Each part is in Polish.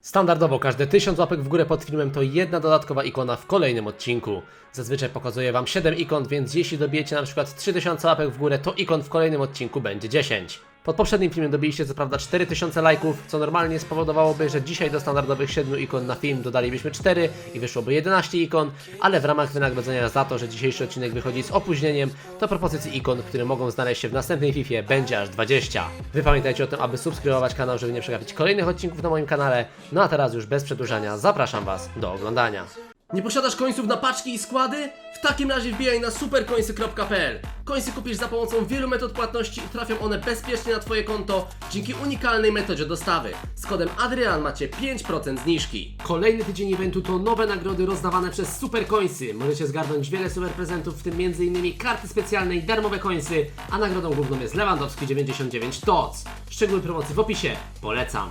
Standardowo każde 1000 łapek w górę pod filmem to jedna dodatkowa ikona w kolejnym odcinku. Zazwyczaj pokazuję Wam 7 ikon, więc jeśli dobijecie na przykład 3000 łapek w górę, to ikon w kolejnym odcinku będzie 10. Pod poprzednim filmem dobiliście co prawda 4000 lajków, co normalnie spowodowałoby, że dzisiaj do standardowych 7 ikon na film dodalibyśmy 4 i wyszłoby 11 ikon, ale w ramach wynagrodzenia za to, że dzisiejszy odcinek wychodzi z opóźnieniem, to propozycji ikon, które mogą znaleźć się w następnej FIFA będzie aż 20. Wy pamiętajcie o tym, aby subskrybować kanał, żeby nie przegapić kolejnych odcinków na moim kanale. No a teraz już bez przedłużania zapraszam Was do oglądania. Nie posiadasz końców na paczki i składy? W takim razie wbijaj na superkońsy.pl. Końsy kupisz za pomocą wielu metod płatności i trafią one bezpiecznie na Twoje konto dzięki unikalnej metodzie dostawy. Z kodem Adrian macie 5% zniżki. Kolejny tydzień eventu to nowe nagrody rozdawane przez Super Coinsy. Możecie zgarnąć wiele super prezentów, w tym m.in. karty specjalne i darmowe coinsy, a nagrodą główną jest Lewandowski 99 TOC. Szczegóły promocji w opisie. Polecam.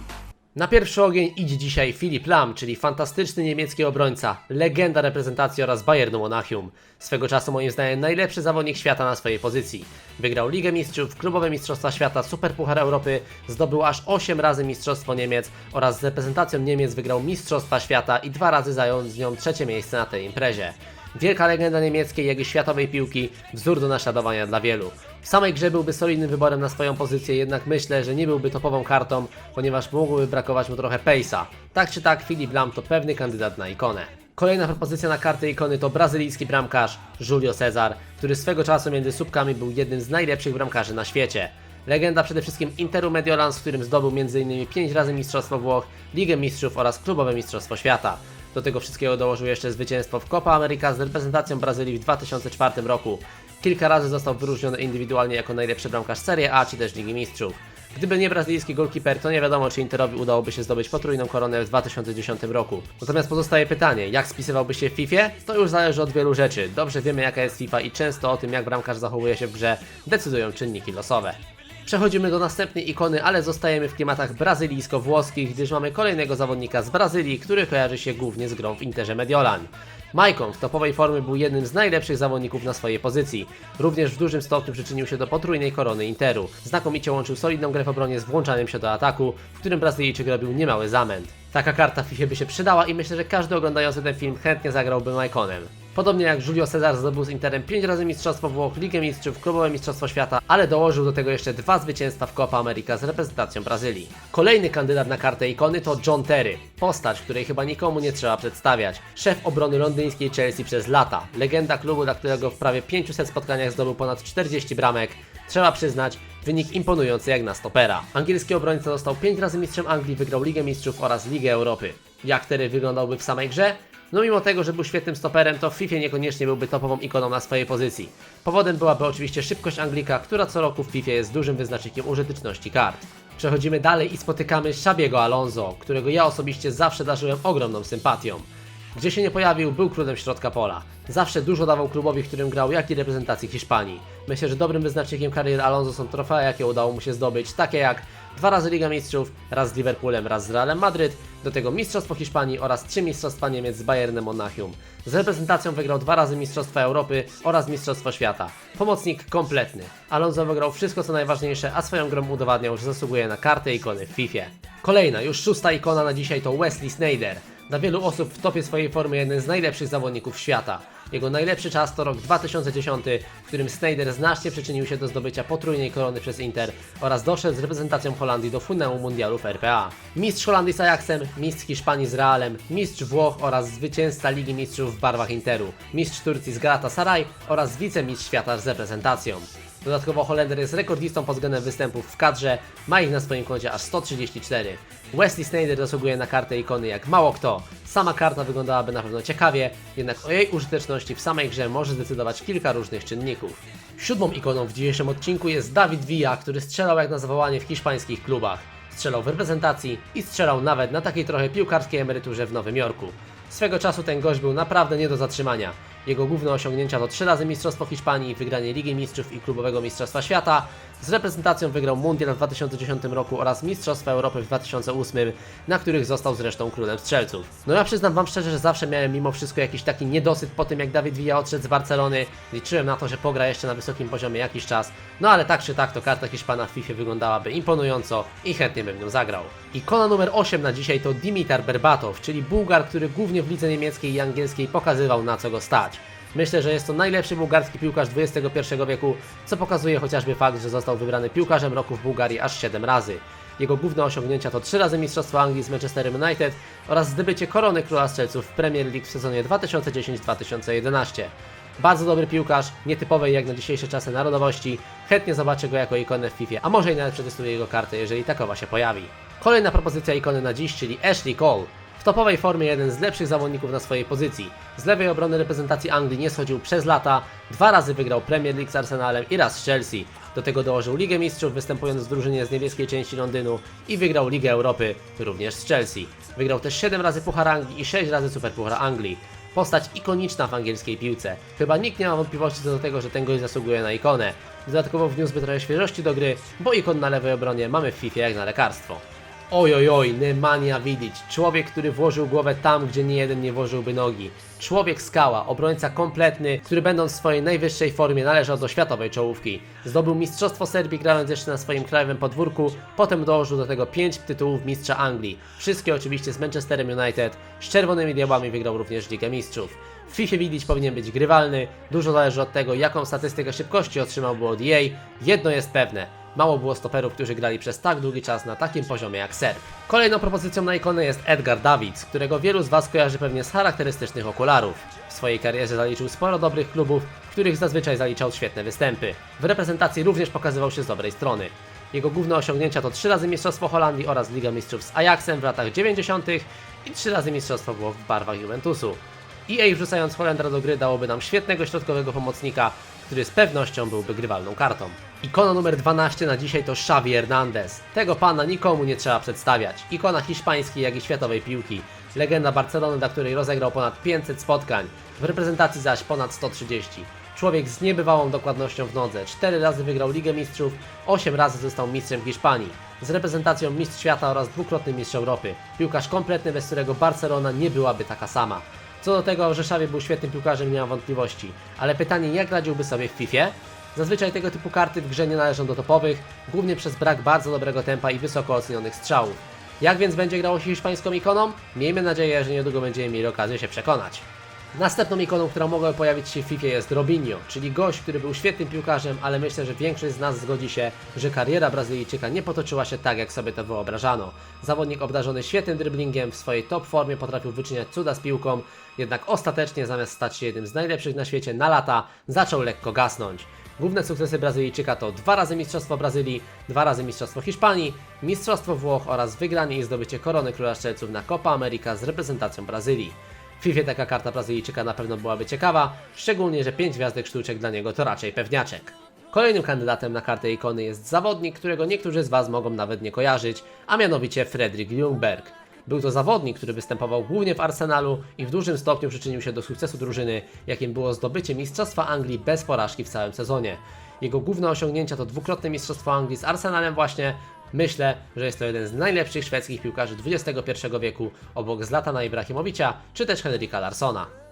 Na pierwszy ogień idzie dzisiaj Filip Lam, czyli fantastyczny niemiecki obrońca, legenda reprezentacji oraz Bayernu Monachium. Swego czasu moim zdaniem najlepszy zawodnik świata na swojej pozycji. Wygrał Ligę Mistrzów, klubowe Mistrzostwa Świata, Superpuchar Europy, zdobył aż 8 razy Mistrzostwo Niemiec oraz z reprezentacją Niemiec wygrał Mistrzostwa Świata i dwa razy zajął z nią trzecie miejsce na tej imprezie. Wielka legenda niemieckiej, jak i światowej piłki, wzór do naśladowania dla wielu. Samej grze byłby solidnym wyborem na swoją pozycję, jednak myślę, że nie byłby topową kartą, ponieważ mógłby brakować mu trochę pace'a. Tak czy tak, Filip Lam to pewny kandydat na ikonę. Kolejna propozycja na kartę ikony to brazylijski bramkarz Julio Cesar, który swego czasu między słupkami był jednym z najlepszych bramkarzy na świecie. Legenda przede wszystkim Interu Mediolan, z którym zdobył m.in. 5 razy Mistrzostwo Włoch, Ligę Mistrzów oraz Klubowe Mistrzostwo Świata. Do tego wszystkiego dołożył jeszcze zwycięstwo w Copa America z reprezentacją Brazylii w 2004 roku. Kilka razy został wyróżniony indywidualnie jako najlepszy bramkarz Serie A czy też Ligi Mistrzów. Gdyby nie brazylijski golkiper, to nie wiadomo, czy Interowi udałoby się zdobyć potrójną koronę w 2010 roku. Natomiast pozostaje pytanie, jak spisywałby się w FIFA? To już zależy od wielu rzeczy. Dobrze wiemy, jaka jest FIFA i często o tym, jak bramkarz zachowuje się w grze, decydują czynniki losowe. Przechodzimy do następnej ikony, ale zostajemy w klimatach brazylijsko-włoskich, gdyż mamy kolejnego zawodnika z Brazylii, który kojarzy się głównie z grą w Interze Mediolan. Maicon w topowej formie był jednym z najlepszych zawodników na swojej pozycji. Również w dużym stopniu przyczynił się do potrójnej korony Interu. Znakomicie łączył solidną grę w obronie z włączaniem się do ataku, w którym Brazylijczyk robił niemały zamęt. Taka karta w FIFA by się przydała i myślę, że każdy oglądający ten film chętnie zagrałby Maiconem. Podobnie jak Julio Cesar zdobył z Interem 5 razy Mistrzostwo Włoch, Ligę Mistrzów, Klubowe Mistrzostwo Świata, ale dołożył do tego jeszcze dwa zwycięstwa w Copa America z reprezentacją Brazylii. Kolejny kandydat na kartę ikony to John Terry, postać, której chyba nikomu nie trzeba przedstawiać. Szef obrony londyńskiej Chelsea przez lata, legenda klubu, dla którego w prawie 500 spotkaniach zdobył ponad 40 bramek. Trzeba przyznać, wynik imponujący jak na stopera. Angielski obrońca został 5 razy mistrzem Anglii, wygrał Ligę Mistrzów oraz Ligę Europy. Jak Terry wyglądałby w samej grze? No mimo tego, że był świetnym stoperem, to w FIFA niekoniecznie byłby topową ikoną na swojej pozycji. Powodem byłaby oczywiście szybkość Anglika, która co roku w FIFA jest dużym wyznacznikiem użyteczności kart. Przechodzimy dalej i spotykamy Szabiego Alonso, którego ja osobiście zawsze darzyłem ogromną sympatią. Gdzie się nie pojawił, był królem środka pola. Zawsze dużo dawał klubowi, w którym grał, jak i reprezentacji Hiszpanii. Myślę, że dobrym wyznacznikiem kariery Alonso są trofea, jakie udało mu się zdobyć, takie jak dwa razy Liga Mistrzów, raz z Liverpoolem, raz z Realem Madryt, do tego Mistrzostwo Hiszpanii oraz trzy Mistrzostwa Niemiec z Bayernem Monachium. Z reprezentacją wygrał dwa razy Mistrzostwa Europy oraz Mistrzostwo Świata. Pomocnik kompletny. Alonso wygrał wszystko co najważniejsze, a swoją grą udowadniał, że zasługuje na kartę ikony w FIFA. Kolejna, już szósta ikona na dzisiaj to Wesley Sneijder. Dla wielu osób w topie swojej formy jeden z najlepszych zawodników świata. Jego najlepszy czas to rok 2010, w którym Sneijder znacznie przyczynił się do zdobycia potrójnej korony przez Inter oraz doszedł z reprezentacją Holandii do finału mundialu w RPA. Mistrz Holandii z Ajaxem, mistrz Hiszpanii z Realem, mistrz Włoch oraz zwycięzca Ligi Mistrzów w barwach Interu, mistrz Turcji z Galatasaray oraz wicemistrz świata z reprezentacją. Dodatkowo Holender jest rekordistą pod względem występów w kadrze, ma ich na swoim koncie aż 134. Wesley Sneijder zasługuje na kartę ikony jak mało kto. Sama karta wyglądałaby na pewno ciekawie, jednak o jej użyteczności w samej grze może zdecydować kilka różnych czynników. Siódmą ikoną w dzisiejszym odcinku jest Dawid Villa, który strzelał jak na zawołanie w hiszpańskich klubach. Strzelał w reprezentacji i strzelał nawet na takiej trochę piłkarskiej emeryturze w Nowym Jorku. Swego czasu ten gość był naprawdę nie do zatrzymania. Jego główne osiągnięcia to trzy razy Mistrzostwo Hiszpanii, wygranie Ligi Mistrzów i Klubowego Mistrzostwa Świata. Z reprezentacją wygrał Mundial w 2010 roku oraz Mistrzostwa Europy w 2008, na których został zresztą królem strzelców. No ja przyznam Wam szczerze, że zawsze miałem mimo wszystko jakiś taki niedosyt po tym, jak Dawid Villa odszedł z Barcelony. Liczyłem na to, że pogra jeszcze na wysokim poziomie jakiś czas. No ale tak czy tak, to karta Hiszpana w FIFA wyglądałaby imponująco i chętnie bym nią zagrał. Ikona numer 8 na dzisiaj to Dimitar Berbatow, czyli Bułgar, który głównie w lidze niemieckiej i angielskiej pokazywał na co go stać. Myślę, że jest to najlepszy bułgarski piłkarz XXI wieku, co pokazuje chociażby fakt, że został wybrany piłkarzem roku w Bułgarii aż 7 razy. Jego główne osiągnięcia to 3 razy Mistrzostwo Anglii z Manchesterem United oraz zdobycie korony Króla Strzelców w Premier League w sezonie 2010-2011. Bardzo dobry piłkarz, nietypowej jak na dzisiejsze czasy narodowości. Chętnie zobaczę go jako ikonę w FIFA, a może i nawet przetestuję jego kartę, jeżeli takowa się pojawi. Kolejna propozycja ikony na dziś, czyli Ashley Cole. W topowej formie jeden z lepszych zawodników na swojej pozycji. Z lewej obrony reprezentacji Anglii nie schodził przez lata, dwa razy wygrał Premier League z Arsenalem i raz z Chelsea. Do tego dołożył Ligę Mistrzów, występując w drużynie z niebieskiej części Londynu i wygrał Ligę Europy, również z Chelsea. Wygrał też 7 razy Puchar Anglii i 6 razy Superpuchar Anglii. Postać ikoniczna w angielskiej piłce. Chyba nikt nie ma wątpliwości co do tego, że ten gość zasługuje na ikonę. Dodatkowo wniósłby trochę świeżości do gry, bo ikon na lewej obronie mamy w FIFA jak na lekarstwo. Oj, oj, Nemanja Vidic. Człowiek, który włożył głowę tam, gdzie nie jeden nie włożyłby nogi. Człowiek skała, obrońca kompletny, który będąc w swojej najwyższej formie należał do światowej czołówki. Zdobył Mistrzostwo Serbii grając jeszcze na swoim krajowym podwórku, potem dołożył do tego 5 tytułów mistrza Anglii. Wszystkie oczywiście z Manchesterem United, z Czerwonymi Diabłami wygrał również Ligę Mistrzów. W FIFA Vidic powinien być grywalny, dużo zależy od tego jaką statystykę szybkości otrzymałby od EA. Jedno jest pewne, Mało było stoperów, którzy grali przez tak długi czas na takim poziomie jak Serb. Kolejną propozycją na ikonę jest Edgar Davids, którego wielu z Was kojarzy pewnie z charakterystycznych okularów. W swojej karierze zaliczył sporo dobrych klubów, w których zazwyczaj zaliczał świetne występy. W reprezentacji również pokazywał się z dobrej strony. Jego główne osiągnięcia to 3 razy Mistrzostwo Holandii oraz Liga Mistrzów z Ajaxem w latach 90. i 3 razy Mistrzostwo Włoch w barwach Juventusu. EA wrzucając Holendra do gry dałoby nam świetnego środkowego pomocnika, który z pewnością byłby grywalną kartą. Ikona numer 12 na dzisiaj to Xavi Hernandez. Tego pana nikomu nie trzeba przedstawiać. Ikona hiszpańskiej, jak i światowej piłki. Legenda Barcelony, dla której rozegrał ponad 500 spotkań. W reprezentacji zaś ponad 130. Człowiek z niebywałą dokładnością w nodze. 4 razy wygrał Ligę Mistrzów, 8 razy został mistrzem Hiszpanii. Z reprezentacją mistrz świata oraz dwukrotny mistrz Europy. Piłkarz kompletny, bez którego Barcelona nie byłaby taka sama. Co do tego, że Xavi był świetnym piłkarzem, nie mam wątpliwości. Ale pytanie, jak radziłby sobie w FIFA? Zazwyczaj tego typu karty w grze nie należą do topowych, głównie przez brak bardzo dobrego tempa i wysoko ocenionych strzałów. Jak więc będzie grało się hiszpańską ikoną? Miejmy nadzieję, że niedługo będziemy mieli okazję się przekonać. Następną ikoną, która mogła pojawić się w FIFA jest Robinho, czyli gość, który był świetnym piłkarzem, ale myślę, że większość z nas zgodzi się, że kariera Brazylijczyka nie potoczyła się tak, jak sobie to wyobrażano. Zawodnik obdarzony świetnym dribblingiem, w swojej top formie potrafił wyczyniać cuda z piłką, jednak ostatecznie zamiast stać się jednym z najlepszych na świecie na lata, zaczął lekko gasnąć. Główne sukcesy Brazylijczyka to dwa razy Mistrzostwo Brazylii, dwa razy Mistrzostwo Hiszpanii, Mistrzostwo Włoch oraz wygranie i zdobycie korony Króla Strzelców na Copa America z reprezentacją Brazylii. W FIFA taka karta Brazylijczyka na pewno byłaby ciekawa, szczególnie, że 5 gwiazdek sztuczek dla niego to raczej pewniaczek. Kolejnym kandydatem na kartę ikony jest zawodnik, którego niektórzy z Was mogą nawet nie kojarzyć, a mianowicie Fredrik Ljungberg. Był to zawodnik, który występował głównie w Arsenalu i w dużym stopniu przyczynił się do sukcesu drużyny, jakim było zdobycie Mistrzostwa Anglii bez porażki w całym sezonie. Jego główne osiągnięcia to dwukrotne Mistrzostwo Anglii z Arsenalem właśnie. Myślę, że jest to jeden z najlepszych szwedzkich piłkarzy XXI wieku obok Zlatana Ibrahimowicza czy też Henrika Larsona.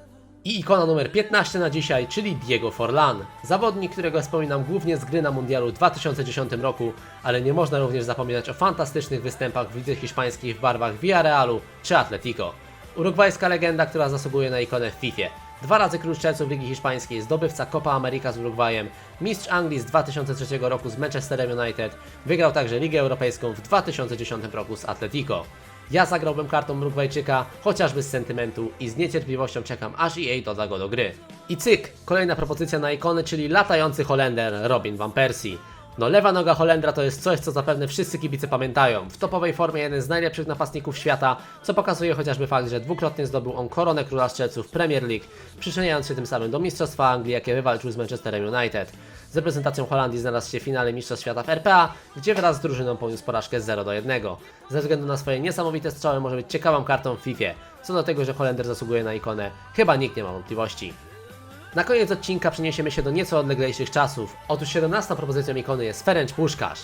I ikona numer 15 na dzisiaj, czyli Diego Forlan. Zawodnik, którego wspominam głównie z gry na Mundialu w 2010 roku, ale nie można również zapominać o fantastycznych występach w lidze hiszpańskiej w barwach Villarrealu czy Atletico. Urugwajska legenda, która zasługuje na ikonę w FIFA. Dwa razy król strzelców Ligi Hiszpańskiej, zdobywca Copa America z Urugwajem, mistrz Anglii z 2003 roku z Manchesterem United, wygrał także Ligę Europejską w 2010 roku z Atletico. Ja zagrałbym kartą Urugwajczyka, chociażby z sentymentu i z niecierpliwością czekam, aż EA doda go do gry. I cyk, kolejna propozycja na ikony, czyli latający Holender Robin van Persie. No lewa noga Holendra to jest coś, co zapewne wszyscy kibice pamiętają. W topowej formie jeden z najlepszych napastników świata, co pokazuje chociażby fakt, że dwukrotnie zdobył on koronę króla strzelców Premier League, przyczyniając się tym samym do Mistrzostwa Anglii, jakie wywalczył z Manchesterem United. Z reprezentacją Holandii znalazł się w finale Mistrzostw Świata w RPA, gdzie wraz z drużyną poniósł porażkę 0 do 1. Ze względu na swoje niesamowite strzały może być ciekawą kartą w FIFA. Co do tego, że Holender zasługuje na ikonę, chyba nikt nie ma wątpliwości. Na koniec odcinka przeniesiemy się do nieco odleglejszych czasów. Otóż 17 propozycją ikony jest Ferenc Puszkarz.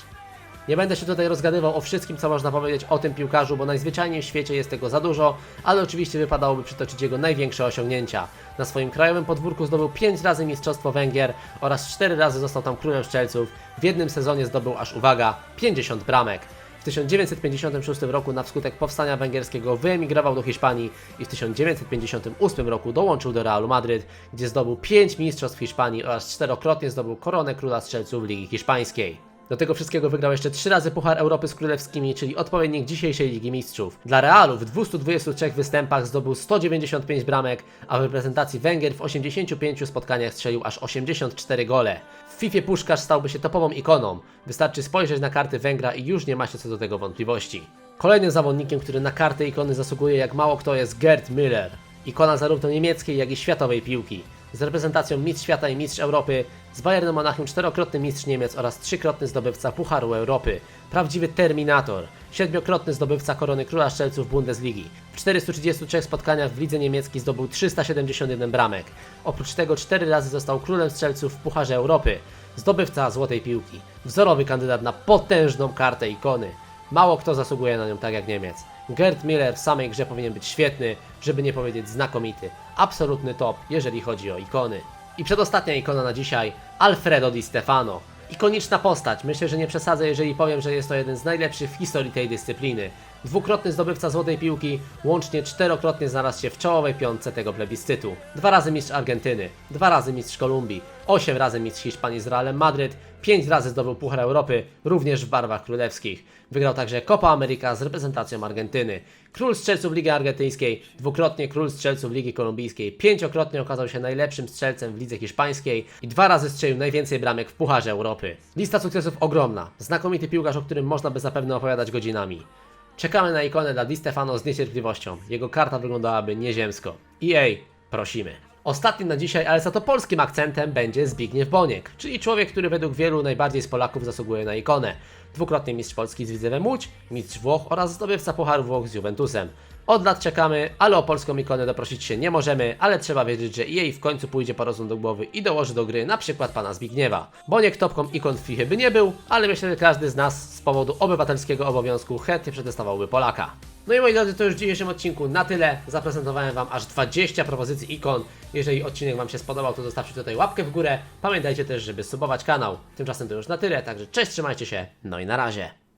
Nie będę się tutaj rozgadywał o wszystkim, co można powiedzieć o tym piłkarzu, bo najzwyczajniej w świecie jest tego za dużo, ale oczywiście wypadałoby przytoczyć jego największe osiągnięcia. Na swoim krajowym podwórku zdobył 5 razy Mistrzostwo Węgier oraz 4 razy został tam królem strzelców. W jednym sezonie zdobył aż, uwaga, 50 bramek. W 1956 roku na wskutek powstania węgierskiego wyemigrował do Hiszpanii i w 1958 roku dołączył do Realu Madryt, gdzie zdobył 5 mistrzostw Hiszpanii oraz czterokrotnie zdobył koronę króla strzelców Ligi Hiszpańskiej. Do tego wszystkiego wygrał jeszcze trzy razy Puchar Europy z Królewskimi, czyli odpowiednik dzisiejszej Ligi Mistrzów. Dla Realu w 223 występach zdobył 195 bramek, a w reprezentacji Węgier w 85 spotkaniach strzelił aż 84 gole. W FIFA Puszkarz stałby się topową ikoną. Wystarczy spojrzeć na karty Węgra i już nie ma się co do tego wątpliwości. Kolejnym zawodnikiem, który na kartę ikony zasługuje jak mało kto jest Gerd Müller. Ikona zarówno niemieckiej, jak i światowej piłki z reprezentacją Mistrz Świata i Mistrz Europy, z Bayernem Monachium czterokrotny Mistrz Niemiec oraz trzykrotny zdobywca Pucharu Europy. Prawdziwy Terminator, siedmiokrotny zdobywca korony Króla Strzelców Bundesligi. W 433 spotkaniach w lidze niemieckiej zdobył 371 bramek. Oprócz tego cztery razy został Królem Strzelców w Pucharze Europy. Zdobywca Złotej Piłki. Wzorowy kandydat na potężną kartę ikony. Mało kto zasługuje na nią tak jak Niemiec. Gerd Miller w samej grze powinien być świetny, żeby nie powiedzieć znakomity. Absolutny top, jeżeli chodzi o ikony. I przedostatnia ikona na dzisiaj, Alfredo Di Stefano. Ikoniczna postać, myślę, że nie przesadzę, jeżeli powiem, że jest to jeden z najlepszych w historii tej dyscypliny. Dwukrotny zdobywca złotej piłki, łącznie czterokrotnie znalazł się w czołowej piątce tego plebiscytu. Dwa razy mistrz Argentyny, dwa razy mistrz Kolumbii, osiem razy mistrz Hiszpanii z Realem Madryt, pięć razy zdobył Puchar Europy, również w barwach królewskich. Wygrał także Copa America z reprezentacją Argentyny. Król strzelców Ligi Argentyńskiej, dwukrotnie król strzelców Ligi Kolumbijskiej, pięciokrotnie okazał się najlepszym strzelcem w lidze hiszpańskiej i dwa razy strzelił najwięcej bramek w Pucharze Europy. Lista sukcesów ogromna, znakomity piłkarz, o którym można by zapewne opowiadać godzinami. Czekamy na ikonę dla Di Stefano z niecierpliwością. Jego karta wyglądałaby nieziemsko. EA, prosimy. Ostatnim na dzisiaj, ale za to polskim akcentem będzie Zbigniew Boniek, czyli człowiek, który według wielu najbardziej z Polaków zasługuje na ikonę. Dwukrotnie mistrz Polski z Widzewem Łódź, mistrz Włoch oraz zdobywca Pucharu Włoch z Juventusem. Od lat czekamy, ale o polską ikonę doprosić się nie możemy, ale trzeba wiedzieć, że jej w końcu pójdzie po rozum do głowy i dołoży do gry na przykład pana Zbigniewa. Boniek topką ikon w FIFA by nie był, ale myślę, że każdy z nas z powodu obywatelskiego obowiązku chętnie przetestowałby Polaka. No i moi drodzy, to już w dzisiejszym odcinku na tyle. Zaprezentowałem Wam aż 20 propozycji ikon. Jeżeli odcinek Wam się spodobał, to zostawcie tutaj łapkę w górę. Pamiętajcie też, żeby subować kanał. Tymczasem to już na tyle, także cześć, trzymajcie się, no i na razie.